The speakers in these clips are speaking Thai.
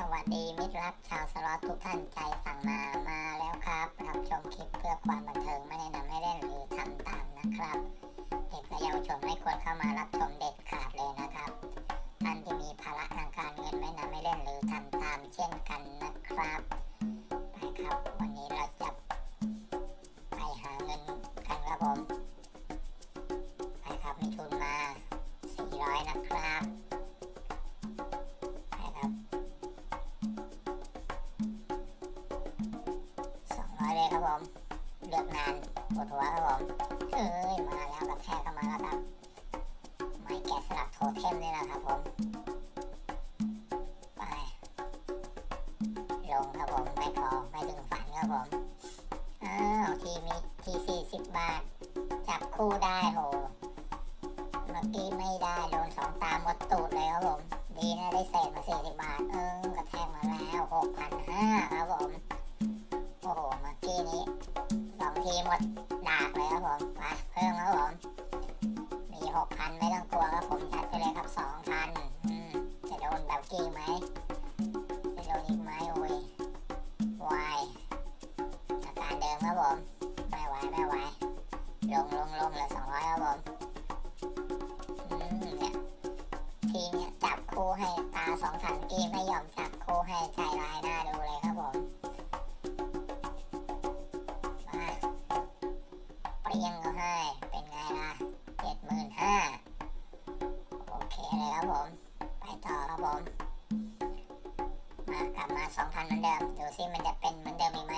สวัสดีมิตรรักชาวสล็อตทุกท่านใจสั่งมามาแล้วครับรับชมคลิปเพื่อความบันเทิงไม่แนะนำให้เล่นหรือทำตามนะครับ เด็กและเยาวชนไม่ควรเข้ามารับชมเด็ดขาดเลยนะครับท่านที่มีภาระทางการเงินไม่นำให้เล่นหรือทำตามเช่นกันนะครับไปครับวันนี้เราจะไปหาเงินกันครับผมไปครับมีทุนมา400นะครับ ผมเลือกนานปวดหัวครับผมเอ้ยมาแล้วกระแทกเข้ามาแล้วครับไม้แกะสลักโทเทมนี่แหละครับผมไปลงครับผมไม่พอไม่ถึงฝันครับผมอ้าวทีมีทีสี่สิบบาท จับคู่ได้โหเมื่อกี้ไม่ได้โดนสองตามหมดตูดเลยครับผมดีนะได้เศษมาสี่สิบบาท เออกระแทกมาแล้วหกพันห้าครับผม อ้โหมื่อกี้นี้สองทีหมดดากเลยครับผมมาเพิ่มครับผมมีหกพันไม่ต้องกลัวครับผมจัดไปเลยครับสองพันจะโดนแบบกี้ไหมจะโดนอีกไหมโอ้ยวายอาการเดิมครับผมไม่ไหวไม่ไหวลงลงลงเหลือสองร้อยครับผมเนี่ยทีมเนี่ยจับคู่ให้ตาสองขันกี้ไม่ยอมจับคู่ให้ใจร้ายหน้าดูเลยครับ สองพันเหมือนเดิม ดูซิมันจะเป็นเหมือนเดิมอีกไหม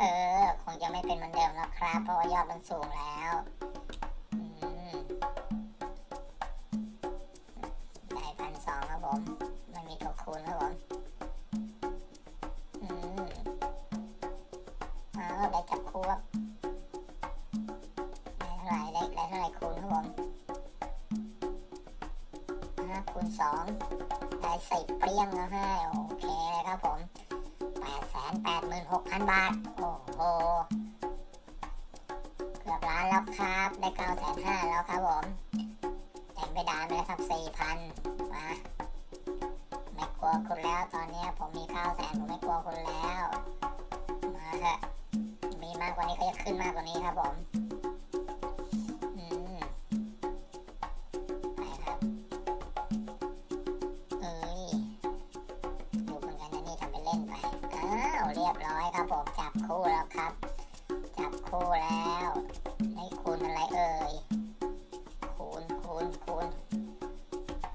เออ คงจะไม่เป็นเหมือนเดิมแล้วครับ เพราะว่ายอดมันสูงแล้วได้พันสองครับผมไม่มีตัวคูณครับผมอืมอ้าวได้จับคู่ครับ คูณสองได้สิบเปรี้ยงแล้วให้โอเคเลยครับผมแปดแสนแปดหมื่นหกพันบาท โอ้โห เกือบล้านแล้วครับ ได้เก้าแสนห้าแล้วครับผมเต็มไปดานเลยครับสี่พันมาไม่กลัวคุณแล้วตอนนี้ผมมีเก้าแสนผมไม่กลัวคุณแล้ว มาเถอะมีมากกว่านี้ก็จะขึ้นมากกว่านี้ครับผม ครับผมจับคู่แล้วครับ จับคู่แล้วให้คูณอะไรเอ่ยคูณคูณคูณ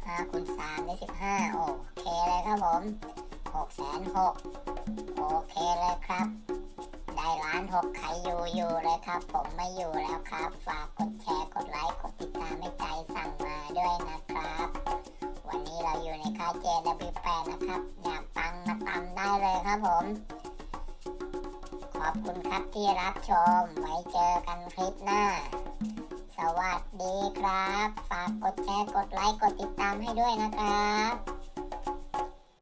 ห้าคูณสามได้สิบห้าโอเคเลยครับผมหกแสนหกโอเคเลยครับ ได้ล้านหกใครอยู่อยู่เลยครับ ผมไม่อยู่แล้วครับ ฝากกดแชร์กดไลค์กดติดตามให้ใจสั่งมาด้วยนะครับ วันนี้เราอยู่ในค่าย JW8 นะครับ อยากตังมาตำได้เลยครับผม อบคุณครับที่รับชม ไว้เจอกันคลิปหน้า สวัสดีครับ ฝากกดแชร์ กดไลค์ กดติดตามให้ด้วยนะครับ